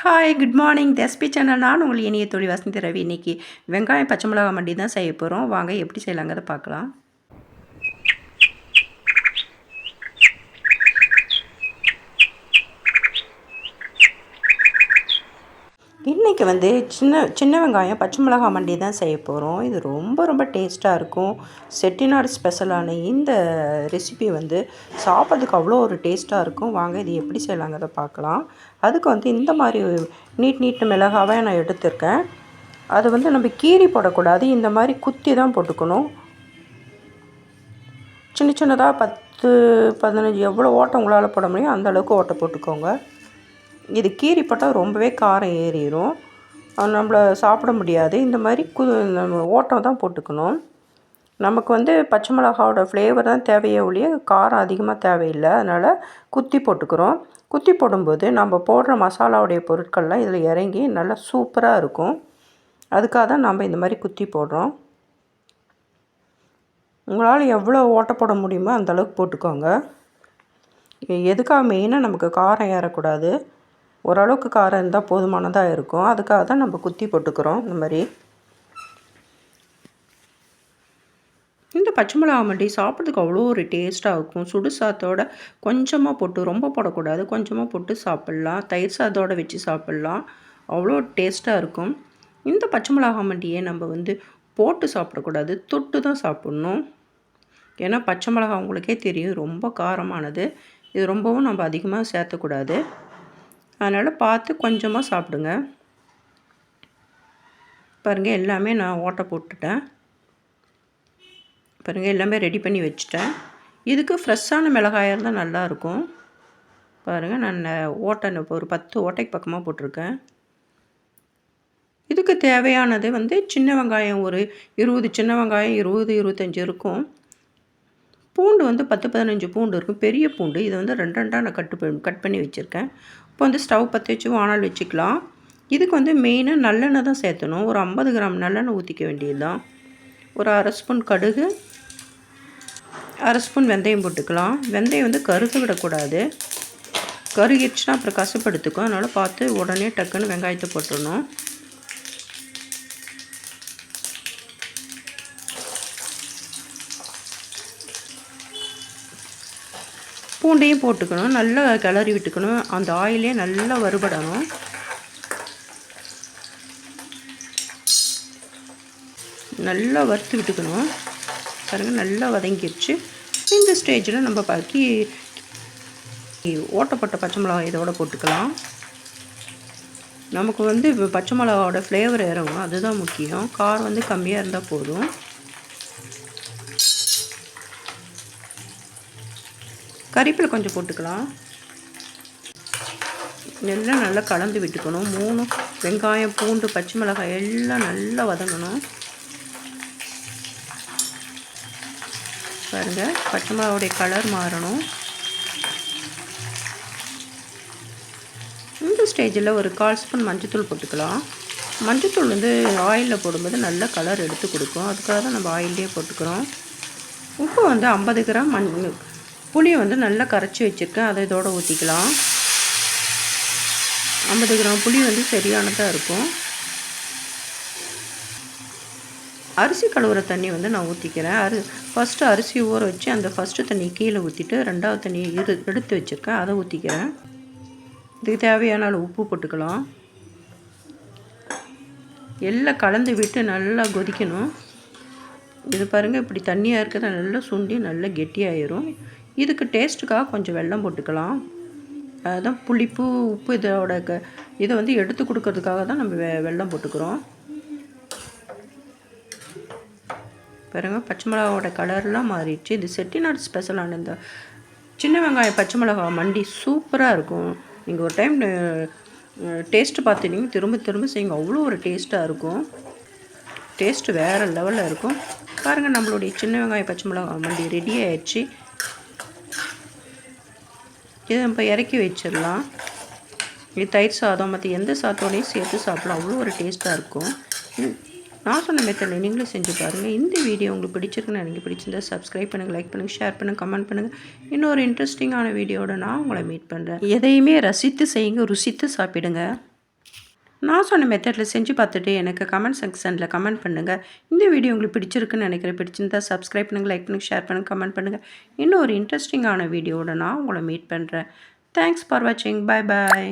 Hi good morning தெஸ்பி channel நான் உங்கள் இனிய தொழில் வசந்தி ரவி. இன்னைக்கு வெங்காயம் பச்சை மிளகா மண்டி தான் செய்ய போகிறோம் வாங்க எப்படி செய்யலாங்கிறத பார்க்கலாம். இன்றைக்கி வந்து சின்ன சின்ன வெங்காயம் பச்சை மிளகா மண்டி தான் செய்ய போகிறோம் இது ரொம்ப ரொம்ப டேஸ்ட்டாக இருக்கும். செட்டிநாடு ஸ்பெஷலான இந்த ரெசிபி வந்து சாப்பிட்றதுக்கு அவ்வளோ ஒரு டேஸ்ட்டாக இருக்கும். வாங்க இது எப்படி செய்யலாங்கிறத பார்க்கலாம். அதுக்கு வந்து இந்த மாதிரி நீட் நீட் மிளகாவே நான் எடுத்திருக்கேன். அது வந்து நம்ம கீரி போடக்கூடாது. இந்த மாதிரி குத்தி தான் போட்டுக்கணும். சின்ன சின்னதாக பத்து பதினஞ்சு எவ்வளோ ஓட்டை உங்களால் போட முடியும் அந்த அளவுக்கு ஓட்டை போட்டுக்கோங்க. இது கீரி போட்டால் ரொம்பவே காரம் ஏறிடும் நம்மளை சாப்பிட முடியாது. இந்த மாதிரி கு நம்ம ஓட்டம் தான் போட்டுக்கணும். நமக்கு வந்து பச்சை மிளகாவோட ஃப்ளேவர் தான் தேவையே ஒழிய காரம் அதிகமாக தேவையில்லை. அதனால் குத்தி போட்டுக்கிறோம். குத்தி போடும்போது நம்ம போடுற மசாலாவுடைய பொருட்கள்லாம் இதில் இறங்கி நல்லா சூப்பராக இருக்கும். அதுக்காக தான் நம்ம இந்த மாதிரி குத்தி போடுறோம். உங்களால் எவ்வளோ ஓட்ட போட முடியுமோ அந்தளவுக்கு போட்டுக்கோங்க. எதுக்காக மெயினாக நமக்கு காரம் ஏறக்கூடாது? ஓரளவுக்கு காரம் இருந்தால் போதுமானதாக இருக்கும். அதுக்காக தான் நம்ம குத்தி போட்டுக்கிறோம் இந்த மாதிரி. இந்த பச்சை மிளகா மண்டி சாப்பிட்றதுக்கு அவ்வளோ ஒரு டேஸ்ட்டாக இருக்கும். சுடு சாத்தோட கொஞ்சமாக போட்டு ரொம்ப போடக்கூடாது. கொஞ்சமாக போட்டு சாப்பிட்லாம். தயிர் சாதோடு வச்சு சாப்பிட்லாம். அவ்வளோ டேஸ்ட்டாக இருக்கும். இந்த பச்சை மிளகா மண்டியை நம்ம வந்து போட்டு சாப்பிடக்கூடாது. தொட்டு தான் சாப்பிட்ணும். ஏன்னா பச்சை மிளகா உங்களுக்கே தெரியும் ரொம்ப காரமானது. இது ரொம்பவும் நம்ம அதிகமாக சேர்த்தக்கூடாது. அதனால் பார்த்து கொஞ்சமாக சாப்பிடுங்க. பாருங்கள் எல்லாமே நான் ஓட்டை போட்டுட்டேன். பாருங்கள் எல்லாமே ரெடி பண்ணி வச்சுட்டேன். இதுக்கு ஃப்ரெஷ்ஷான மிளகாயாக இருந்தால் நல்லாயிருக்கும் பாருங்கள் நான் ஓட்டை இப்போ ஒரு பத்து ஓட்டைக்கு பக்கமாக போட்டிருக்கேன். இதுக்கு தேவையானது வந்து சின்ன வெங்காயம் ஒரு இருபது சின்ன வெங்காயம் இருபது இருபத்தஞ்சி இருக்கும். பூண்டு வந்து பத்து பதினஞ்சு பூண்டு இருக்கும். பெரிய பூண்டு. இதை வந்து ரெண்டு ரெண்டாக நான் கட்டு கட் பண்ணி வச்சுருக்கேன். இப்போ வந்து ஸ்டவ் பற்ற வச்சு வானல் வச்சுக்கலாம். இதுக்கு வந்து மெயினாக நல்லெண்ணெய் தான் சேர்த்தணும். ஒரு ஐம்பது கிராம் நல்லெண்ணெய் ஊற்றிக்க வேண்டியது தான் ஒரு அரை ஸ்பூன் கடுகு. அரை ஸ்பூன் வெந்தயம் போட்டுக்கலாம். வெந்தயம் வந்து கருக விடக்கூடாது. கருகிடுச்சுன்னா அப்புறம் கசப்படுத்துக்கும் அதனால் பார்த்து உடனே டக்குன்னு வெங்காயத்தை போட்டுடணும். பூண்டையும் போட்டுக்கணும் நல்லா கிளறி விட்டுக்கணும். அந்த ஆயிலே நல்லா வறுபடணும். நல்லா வறுத்து விட்டுக்கணும். பாருங்கள் நல்லா வதங்கிடுச்சு இந்த ஸ்டேஜில் நம்ம பாக்கி ஓட்டப்பட்ட பச்சை மிளகா இதோட போட்டுக்கலாம். நமக்கு வந்து பச்சை மிளகாவோட ஃப்ளேவர் இறங்கும் அதுதான் முக்கியம். காரம் வந்து கம்மியாக இருந்தால் போதும். கறிப்பில் கொஞ்சம் போட்டுக்கலாம். எல்லாம் நல்லா கலந்து விட்டுக்கணும். மூணு வெங்காயம் பூண்டு பச்சை மிளகாய் எல்லாம் நல்லா வதங்கணும். பாருங்கள் பச்சை மிளகாவுடைய கலர் மாறணும். இந்த ஸ்டேஜில் ஒரு கால் ஸ்பூன் மஞ்சத்தூள் போட்டுக்கலாம். மஞ்சத்தூள் வந்து ஆயிலில் போடும்போது நல்ல கலர் எடுத்து கொடுக்கும். அதுக்காக தான் நம்ம ஆயிலே போட்டுக்கிறோம். உப்பு வந்து ஐம்பது கிராம் மண் புளியை வந்து நல்லா கரைச்சி வச்சுருக்கேன். அதை இதோடு ஊற்றிக்கலாம் ஐம்பது கிராம் புளி வந்து சரியானதாக இருக்கும். அரிசி கழுவுற தண்ணி வந்து நான் ஊற்றிக்கிறேன் அரி ஃபஸ்ட்டு அரிசி ஊற வச்சு அந்த ஃபஸ்ட்டு தண்ணி கீழே ஊற்றிட்டு ரெண்டாவது தண்ணி இரு எடுத்து வச்சுருக்கேன். அதை ஊற்றிக்கிறேன் இதுக்கு தேவையான அளவு உப்பு போட்டுக்கலாம். எல்லாம் கலந்து விட்டு நல்லா கொதிக்கணும். இது பாருங்கள் இப்படி தண்ணியாக இருக்கிறத நல்லா சுண்டி நல்லா கெட்டியாயிரும். இதுக்கு டேஸ்ட்டுக்காக கொஞ்சம் வெள்ளம் போட்டுக்கலாம். அதுதான் புளிப்பு உப்பு இதோட க இதை வந்து எடுத்து கொடுக்கறதுக்காக தான் நம்ம வெ வெள்ளம் போட்டுக்கிறோம். பாருங்கள் பச்சை மிளகாவோட கலர்லாம் மாறிடுச்சு. இது செட்டிநாடு ஸ்பெஷலான இந்த சின்ன வெங்காயம் பச்சை மிளகா மண்டி சூப்பராக இருக்கும். நீங்கள் ஒரு டைம் டேஸ்ட்டு பார்த்துட்டீங்க திரும்ப திரும்ப செய்யுங்க. அவ்வளோ ஒரு டேஸ்ட்டாக இருக்கும். டேஸ்ட்டு வேறு லெவலில் இருக்கும். பாருங்கள் நம்மளுடைய சின்ன வெங்காயம் பச்சை மிளகா மண்டி ரெடி ஆயிடுச்சு. இதை நம்ம இறக்கி வச்சிடலாம். இது தயிர் சாதம் மற்ற எந்த சாதத்தோடையும் சேர்த்து சாப்பிடலாம். அவ்வளோ ஒரு டேஸ்ட்டாக இருக்கும். நான் சொன்ன மெத்தடில் நீங்களும் செஞ்சு பாருங்கள் இந்த வீடியோ உங்களுக்கு பிடிச்சிருக்குன்னு எனக்கு பிடிச்சிருந்தா சப்ஸ்கிரைப் பண்ணுங்கள் லைக் பண்ணுங்கள் ஷேர் பண்ணுங்கள் கமெண்ட் பண்ணுங்கள் இன்னொரு இன்ட்ரெஸ்டிங்கான வீடியோட நான் உங்களை மீட் பண்ணுறேன் எதையுமே ரசித்து செய்யுங்க ருசித்து சாப்பிடுங்க. நான் சொன்ன மெத்தடில் செஞ்சு பார்த்துட்டு எனக்கு கமெண்ட் செக்ஷனில் கமெண்ட் பண்ணுங்கள் இந்த வீடியோ உங்களுக்கு பிடிச்சிருக்குன்னு நினைக்கிறேன். பிடிச்சிருந்தா சப்ஸ்கிரைப் பண்ணுங்கள் லைக் பண்ணுங்கள் ஷேர் பண்ணுங்கள் கமெண்ட் பண்ணுங்கள் இன்னும் ஒரு இன்ட்ரெஸ்டிங்கான வீடியோவோட நான் உங்களை மீட் பண்ணுறேன் தேங்க்ஸ் ஃபார் வாட்சிங் பாய் பாய்